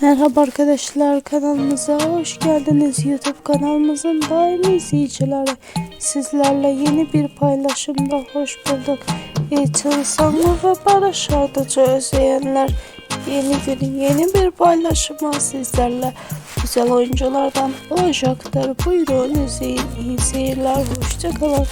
Merhaba arkadaşlar kanalımıza hoş geldiniz. YouTube kanalımızın daimi izleyicileri. Sizlerle yeni bir paylaşımda hoş bulduk. Ee, Yiğitin Sanlı ve Barış Arduç'u özleyenler yeni günün yeni bir paylaşımı sizlerle güzel oyunculardan olacaktır. Buyurun izleyin. İyi seyirler. Hoşçakalın.